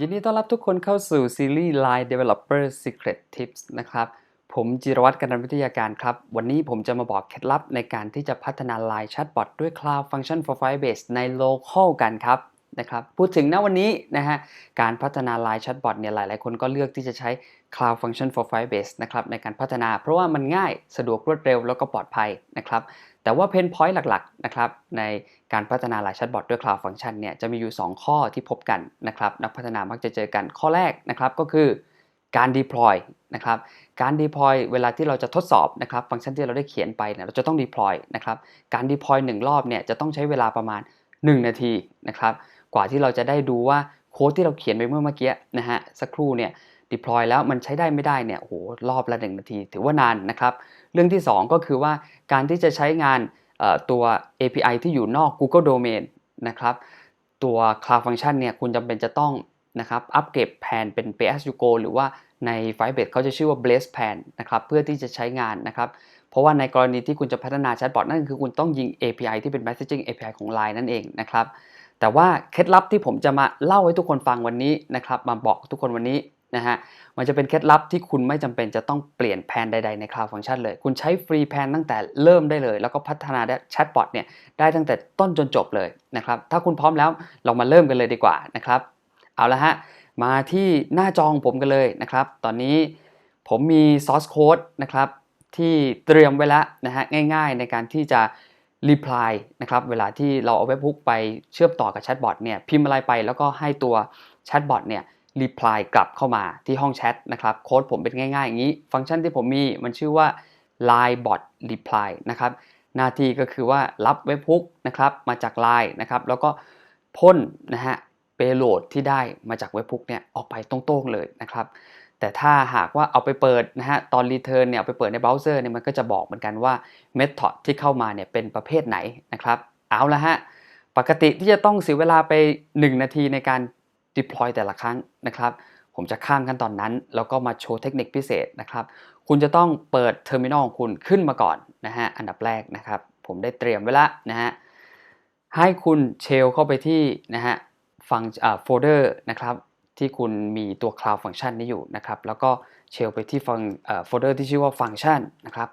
ยินดีต้อนรับทุกคนเข้าสู่ซีรีส์ Line Developer Secret Tips นะครับ ผมจิรวัตรกันนวิทยาการครับ วันนี้ผมจะมาบอกเคล็ดลับในการที่จะพัฒนา Line Chatbot ด้วย Cloud Function for Firebase ใน Local กันครับ นะครับพูดถึงณวันนี้นะฮะการพัฒนา Line Chatbot เนี่ยหลาย ๆ คนก็เลือกที่จะใช้ Cloud Function for Firebase นะครับในการพัฒนาเพราะว่ามันง่ายสะดวกรวดเร็วแล้วก็ปลอดภัยนะครับแต่ว่าเพนพอยต์หลัก ๆ นะครับในการพัฒนา Line Chatbot ด้วย Cloud Function เนี่ยจะมีอยู่ 2 ข้อที่พบกันนะครับนักพัฒนามักจะเจอกันข้อแรกนะครับก็คือการ deploy นะครับการ deploy เวลาที่เราจะทดสอบนะครับฟังก์ชันที่เราได้เขียนไปเนี่ยเราจะต้อง deploy นะครับการ deploy 1 รอบเนี่ยจะต้องใช้เวลาประมาณ 1 นาทีนะครับ กว่าที่เราจะได้ดูว่าโค้ดที่เราเขียนไปเมื่อเมื่อกี้นะฮะสักครู่เนี่ย deploy แล้วมันใช้ได้ไม่ได้เนี่ยโอ้โหรอบละ 1 นาที ถือว่านานนะครับ เรื่องที่ 2 ก็คือว่าการที่จะใช้งานตัว API ที่อยู่นอก Google Domain นะครับตัว Cloud Function เนี่ยคุณจำเป็นจะต้องนะครับอัปเกรดแผนเป็น PSU go หรือว่าใน Firebase เขาจะชื่อว่า Blaze Plan นะครับเพื่อที่จะใช้งานนะครับ เพราะว่าในกรณีที่คุณจะพัฒนาแชทบอทนั่นคือคุณต้องยิง API ที่เป็น Messaging API ของ Line นั่นเองนะครับ แต่ว่าเคล็ดลับที่ผมจะมาเล่าให้ทุกคนฟังวันนี้นะครับ มาบอกทุกคนวันนี้นะฮะ มันจะเป็นเคล็ดลับที่คุณไม่จำเป็นจะต้องเปลี่ยนแผนใด ๆใน Cloud Function เลย คุณใช้ฟรีแผนตั้งแต่เริ่มได้เลย แล้วก็พัฒนาแชทบอทเนี่ยได้ตั้งแต่ต้นจนจบเลยนะครับ ถ้าคุณพร้อมแล้วเรามาเริ่มกันเลยดีกว่านะครับ เอาละฮะ มาที่หน้าจอของผมกันเลยนะครับ ตอนนี้ผมมี source code นะครับที่เตรียมไว้แล้วนะฮะง่าย ๆ ในการที่จะ reply นะครับเวลาที่เราเอาเว็บฮุกไปเชื่อมต่อกับแชทบอทเนี่ยพิมพ์อะไรไปแล้วก็ให้ตัวแชทบอทเนี่ย reply กลับเข้ามาที่ห้องแชทนะครับโค้ดผมเป็นง่ายๆ อย่างนี้ ฟังก์ชันที่ผมมีมันชื่อว่า line bot reply นะครับหน้าที่ก็คือว่ารับเว็บฮุกนะครับมาจาก Line นะครับแล้วก็พ่นนะฮะ payload ที่ได้มาจากเว็บฮุกเนี่ยออกไปตรงๆเลยนะครับ แต่ถ้าหากว่าเอาไปเปิดนะฮะตอน return เนี่ยเอาไปเปิดในเบราว์เซอร์เนี่ยมันก็จะบอกเหมือนกันว่า method ที่เข้ามาเนี่ยเป็นประเภทไหนนะครับ เอาละฮะปกติที่จะต้องเสียเวลาไป 1 นาทีในการ deploy แต่ละครั้งนะครับ ผมจะข้ามขั้นตอนนั้น แล้วก็มาโชว์เทคนิคพิเศษนะครับ คุณจะต้องเปิดเทอร์มินอลของคุณขึ้นมาก่อนนะฮะอันดับแรกนะครับ ผมได้เตรียมไว้ล้วนะฮะให้คุณเชลเข้าไปที่นะฮะฟังโฟลเดอร์นะครับ ที่คุณมีตัว Cloud Function นี้อยู่นะครับ แล้วก็เชลไปที่โฟลเดอร์ที่ชื่อว่า Function นะครับ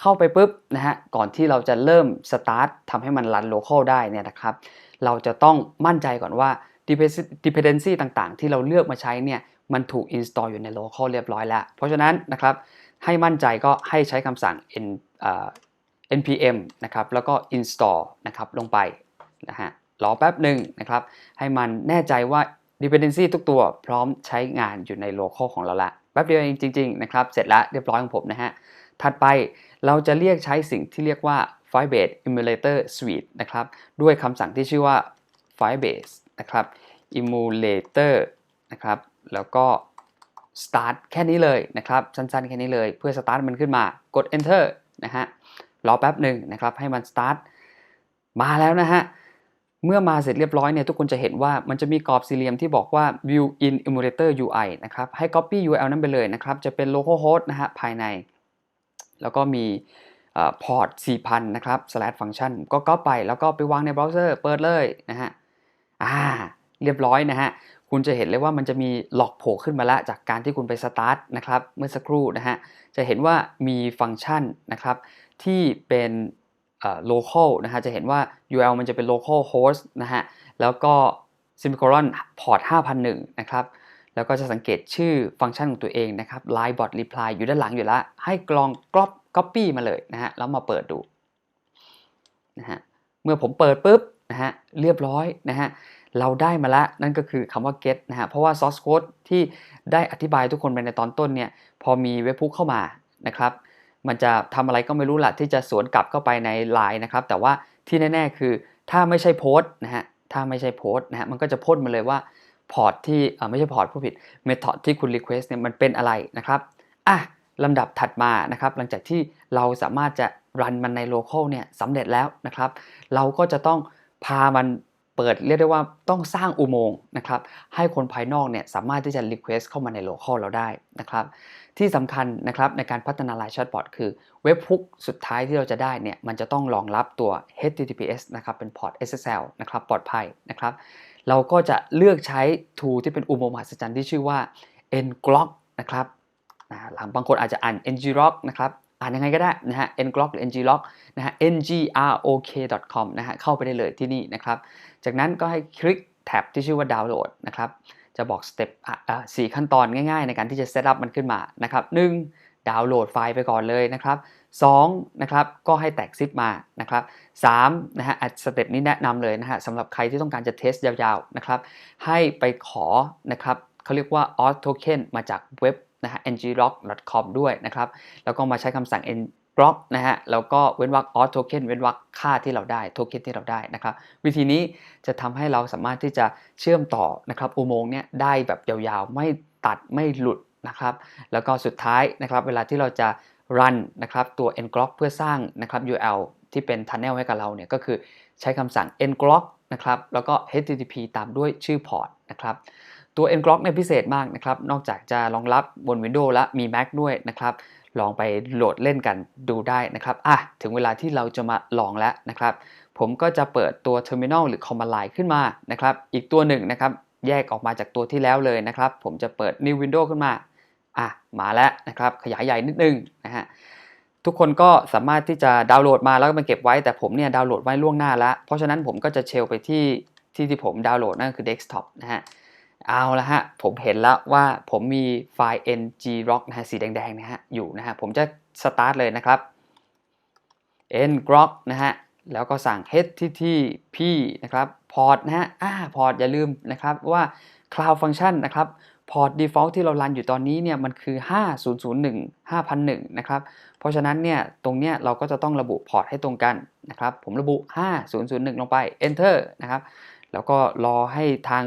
เข้าไปปุ๊บนะฮะ ก่อนที่เราจะเริ่ม start ทำให้มันรัน local ได้เนี่ยนะครับ เราจะต้องมั่นใจก่อนว่า dependency ต่างๆ ที่เราเลือกมาใช้เนี่ย มันถูก install อยู่ใน local เรียบร้อยแล้ว เพราะฉะนั้นนะครับ ให้มั่นใจก็ให้ใช้คำสั่ง n npm นะครับ แล้วก็ install นะครับ ลงไปนะฮะ รอแป๊บหนึ่งนะครับ ให้มันแน่ใจว่า dependency ทุกตัวพร้อมใช้งานอยู่ใน local ของเราละแป๊บเดียวเองจริงๆนะครับ เสร็จแล้วเรียบร้อยของผมนะฮะ ถัดไปเราจะเรียกใช้สิ่งที่เรียกว่า Firebase Emulator Suite นะครับ ด้วยคำสั่งที่ชื่อว่า Firebase นะครับ Emulator นะครับ แล้วก็ start แค่นี้เลยนะครับ สั้นๆ แค่นี้เลย เพื่อ start มันขึ้นมากด enter นะฮะ รอแป๊บหนึ่งนะครับ ให้มัน start มาแล้วนะฮะ เมื่อมาเสร็จเรียบร้อยเนี่ยทุกคนจะเห็นว่ามันจะมีกรอบสี่เหลี่ยมที่บอกว่า view in emulator UI นะครับให้ copy URL นั้นไปเลยนะครับ จะเป็น localhost นะฮะภายใน แล้วก็มีพอร์ต4,000 นะครับ slash function ก็ก๊อปไปแล้วก็ไปวางในเบราว์เซอร์เปิดเลยนะฮะอ่าเรียบร้อยนะฮะคุณจะเห็นเลยว่ามันจะมีหลอกโผล่ขึ้นมาล้วจากการที่คุณไปสตาร์ทนะครับเมื่อสักครู่นะฮะจะเห็นว่ามีฟังก์ชันนะครับที่เป็น local นะฮะจะเห็นว่า URL มันจะเป็น local host นะฮะแล้วก็ semicolon port 5001 นะครับ แล้วก็จะสังเกตชื่อฟังก์ชันของตัวเองนะครับ line bot reply อยู่ด้านหลังอยู่แล้ว ให้กรองกรอบ copy มาเลยนะฮะแล้วมาเปิดดูนะฮะเมื่อผมเปิดปุ๊บนะฮะเรียบร้อยนะฮะเราได้มาแล้วนั่นก็คือคำว่า get นะฮะเพราะว่า source code ที่ได้อธิบายทุกคนไปในตอนต้นเนี่ยพอมีเว็บพุกเข้ามานะครับ มันจะทำอะไรก็ไม่รู้หละที่จะสวนกลับเข้าไปใน Line นะครับ แต่ว่าที่แน่ ๆ คือถ้าไม่ใช่โพสต์นะฮะถ้าไม่ใช่โพสต์นะฮะมันก็จะพ่นมาเลยว่าพอร์ตที่ไม่ใช่พอร์ตผู้ผิดเมธอดที่คุณ request เนี่ยมันเป็นอะไรนะครับอะลำดับถัดมานะครับ หลังจากที่เราสามารถจะรันมันใน local เนี่ยสำเร็จแล้วนะครับ เราก็จะต้องพามัน เปิดเรียกได้ว่าต้องสร้างอุโมงค์นะครับให้คนภายนอกเนี่ยสามารถที่จะ request เข้ามาใน local เราได้นะครับที่สำคัญนะครับในการพัฒนา Line Chatbot คือเว็บฮุกสุดท้ายที่เราจะได้เนี่ยมันจะต้องรองรับตัว HTTPS นะครับเป็นพอร์ต SSL นะครับปลอดภัยนะครับเราก็จะเลือกใช้ tool ที่เป็นอุโมงค์มหัศจรรย์ที่ชื่อว่า ngrok นะครับนะหลังบางคนอาจจะอ่าน ngrok นะครับ อ่านยังไงก็ได้นะฮะ ngrok หรือ ngrok นะฮะ ngrok.com นะฮะเข้าไปได้เลยที่นี่นะครับ จากนั้นก็ให้คลิกแท็บที่ชื่อว่าดาวน์โหลดนะครับจะบอกสเต็ปสี่ขั้นตอนง่ายๆ ในการที่จะเซตอัพมันขึ้นมานะครับหนึ่งดาวน์โหลดไฟล์ไปก่อนเลยนะครับ2นะครับก็ให้แตกซิปมานะครับ3นะฮะสเต็ปนี้แนะนำเลยนะฮะสำหรับใครที่ต้องการจะเทสยาวๆนะครับให้ไปขอนะครับเขาเรียกว่า auth token มาจากเว็บ นะฮะ ngrok.com ด้วยนะครับ แล้วก็มาใช้คำสั่ง ngrok นะฮะแล้วก็เว้นวรรค auth token เว้นวรรคค่าที่เราได้โทเค็นที่เราได้นะครับ วิธีนี้จะทำให้เราสามารถที่จะเชื่อมต่อนะครับอุโมงค์เนี้ยได้แบบยาวๆ ไม่ตัดไม่หลุดนะครับ แล้วก็สุดท้ายนะครับ เวลาที่เราจะ run นะครับตัว ngrok เพื่อสร้างนะครับ URL ที่เป็น tunnel ให้กับเราเนี่ยก็คือใช้คำสั่ง ngrok นะครับแล้วก็ http ตามด้วยชื่อพอร์ตนะครับ ตัว ngrok เนี่ยพิเศษมากนะครับ นอกจากจะรองรับบน Windows และมี Mac ด้วยนะครับ ลองไปโหลดเล่นกันดูได้นะครับอะถึงเวลาที่เราจะมาลองแล้วนะครับ ผมก็จะเปิดตัว Terminal หรือ Command Line ขึ้นมานะครับ อีกตัวหนึ่งนะครับ แยกออกมาจากตัวที่แล้วเลยนะครับ ผมจะเปิด New Window ขึ้นมาอะมาแล้วนะครับ ขยายใหญ่นิดนึงนะฮะทุกคนก็สามารถที่จะดาวน์โหลดมาแล้วก็มาเก็บไว้แต่ผมเนี่ยดาวน์โหลดไว้ล่วงหน้าแล้ว เพราะฉะนั้นผมก็จะเชลไปที่ที่ที่ผมดาวน์โหลดนั่นคือ Desktop นะฮะ เอาละฮะ ผมเห็นแล้วว่าผมมีไฟล์ ngrok นะฮะสีแดงๆนะฮะอยู่นะฮะ ผมจะสตาร์ทเลยนะครับ ngrok นะฮะ แล้วก็สั่ง http นะครับ port นะฮะ อ่า port อย่าลืมนะครับว่า cloud function นะครับ port default ที่เรารันอยู่ตอนนี้เนี่ยมันคือ 5001 5001 นะครับ เพราะฉะนั้นเนี่ยตรงเนี้ยเราก็จะต้องระบุ port ให้ตรงกันนะครับ ผมระบุ 5001 ลงไป enter นะครับ แล้วก็รอให้ทาง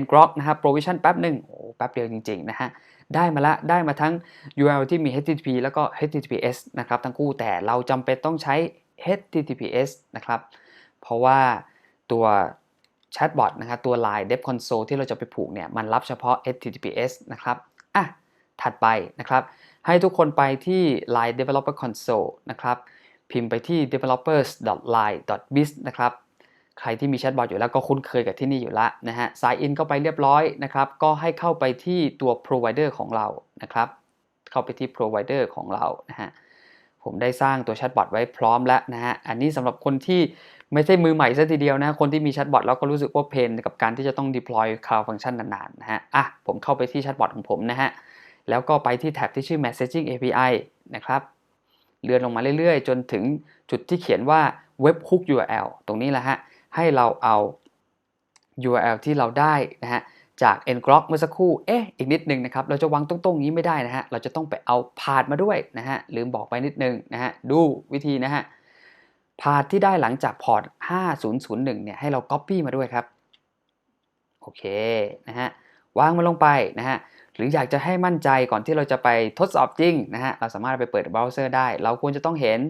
ngrok นะครับ provision แป๊บหนึ่งโอ้แป๊บเดียวจริงๆนะฮะได้มาละได้มาทั้ง URL ที่มี HTTP แล้วก็ HTTPS นะครับทั้งคู่แต่เราจำเป็นต้องใช้ HTTPS นะครับ เพราะว่าตัวแชทบอทนะครับตัว Line Dev Console ที่เราจะไปผูกเนี่ยมันรับเฉพาะ HTTPS นะครับอะถัดไปนะครับ ให้ทุกคนไปที่ Line Developer Console นะครับ พิมพ์ไปที่ developers.line.biz นะครับ ใครที่มีแชทบอทอยู่แล้วก็คุ้นเคยกับที่นี่อยู่แล้วนะฮะ sign in เข้าไปเรียบร้อยนะครับ ก็ให้เข้าไปที่ตัว provider ของเรานะครับ เข้าไปที่ provider ของเรานะฮะ ผมได้สร้างตัวแชทบอทไว้พร้อมแล้วนะฮะ อันนี้สำหรับคนที่ไม่ใช่มือใหม่ซะทีเดียวนะ คนที่มีแชทบอทแล้วก็รู้สึกว่าเพนกับการที่จะต้อง deploy cloud function นานๆนะฮะ อะ ผมเข้าไปที่แชทบอทของผมนะฮะ แล้วก็ไปที่แท็บที่ชื่อ messaging API นะครับ เลื่อนลงมาเรื่อยๆ จนถึงจุดที่เขียนว่า webhook URL ตรงนี้แหละฮะ ให้เราเอา URL ที่เราได้นะฮะจาก ngrok เมื่อสักครู่ เอ๊ะ อีกนิดนึงนะครับ เราจะวางตรงๆนี้ไม่ได้นะฮะ เราจะต้องไปเอาพาดมาด้วยนะฮะ ลืมบอกไปนิดนึงนะฮะ ดูวิธีนะฮะ พาดที่ได้หลังจากพอร์ต 5001 เนี่ย ให้เรา Copy มาด้วยครับ โอเค นะฮะ วางมันลงไปนะฮะ หรืออยากจะให้มั่นใจก่อนที่เราจะไปทดสอบจริงนะฮะ เราสามารถไปเปิดเบราว์เซอร์ได้ เราควรจะต้องเห็น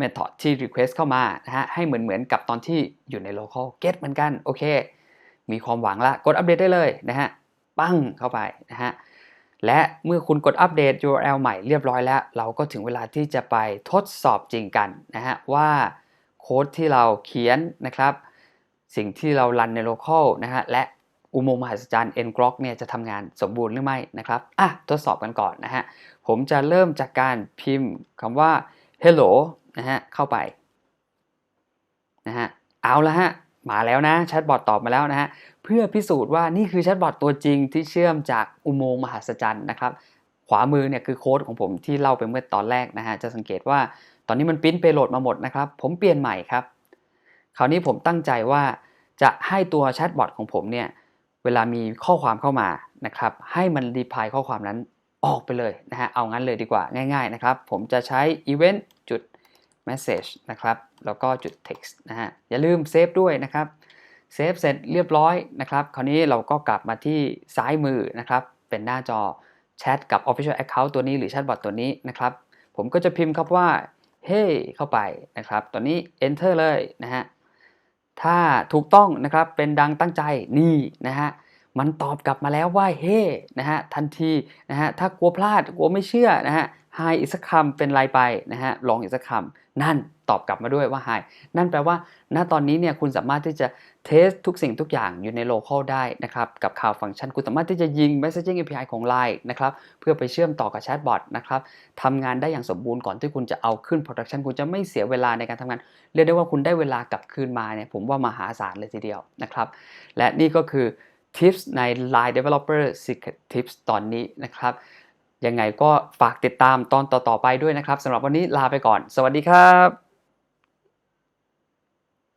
method ที่ request เข้ามานะฮะให้เหมือนเหมือนกับตอนที่อยู่ใน local get เหมือนกันโอเค มีความหวังละกดอัปเดตได้เลยนะฮะปั้งเข้าไปนะฮะและเมื่อคุณกดอัปเดต URL ใหม่เรียบร้อยแล้ว เราก็ถึงเวลาที่จะไปทดสอบจริงกันนะฮะว่าโค้ดที่เราเขียนนะครับ สิ่งที่เรารันใน local นะฮะและอุโมงค์มหัศจรรย์ ngrok เนี่ยจะทำงานสมบูรณ์หรือไม่นะครับอะทดสอบกันก่อนนะฮะผมจะเริ่มจากการพิมพ์คำว่า hello นะฮะเข้าไปนะฮะเอาละฮะมาแล้วนะแชทบอทตอบมาแล้วนะฮะเพื่อพิสูจน์ว่านี่คือแชทบอทตัวจริงที่เชื่อมจากอุโมงค์มหัศจรรย์นะครับ ขวามือเนี่ยคือโค้ดของผมที่เล่าไปเมื่อตอนแรกนะฮะจะสังเกตว่าตอนนี้มันปริ้นไปโหลดมาหมดนะครับ ผมเปลี่ยนใหม่ครับ คราวนี้ผมตั้งใจว่าจะให้ตัวแชทบอทของผมเนี่ยเวลามีข้อความเข้ามานะครับ ให้มันรีพายข้อความนั้นออกไปเลยนะฮะเอางั้นเลยดีกว่าง่าย ๆนะครับ ผมจะใช้ event จุด message นะครับ แล้วก็จุด text นะฮะ อย่าลืมเซฟด้วยนะครับ เซฟเสร็จเรียบร้อยนะครับ คราวนี้เราก็กลับมาที่ซ้ายมือนะครับ เป็นหน้าจอแชทกับ Official Account ตัวนี้หรือแชทบอทตัวนี้นะครับ ผมก็จะพิมพ์ครับว่า hey เข้าไปนะครับตัวนี้ enter เลยนะฮะ ถ้าถูกต้องนะครับ เป็นดังตั้งใจนี่นะฮะ มันตอบกลับมาแล้วว่าเฮ้นะฮะทันทีนะฮะถ้ากลัวพลาดกลัวไม่เชื่อนะฮะไฮอีกสักคำเป็นไรไปนะฮะลองอีกสักคำนั่นตอบกลับมาด้วยว่า Hi นั่นแปลว่าณตอนนี้เนี่ยคุณสามารถที่จะเทสทุกสิ่งทุกอย่างอยู่ใน local ได้นะครับกับ Cloud Function คุณสามารถที่จะยิง Messaging API ของ Line นะครับเพื่อไปเชื่อมต่อกับแชทบอทนะครับทำงานได้อย่างสมบูรณ์ก่อนที่คุณจะเอาขึ้น Production คุณจะไม่เสียเวลาในการทำงาน เรียกได้ว่าคุณได้เวลากลับคืนมาเนี่ยผมว่ามหาศาลเลยทีเดียวนะครับและนี่ก็คือ Tips ใน Line Developer Secret Tips ตอนนี้นะครับ ยังไงก็ฝากติดตามตอนต่อๆไปด้วยนะครับสำหรับวันนี้ลาไปก่อน สวัสดีครับ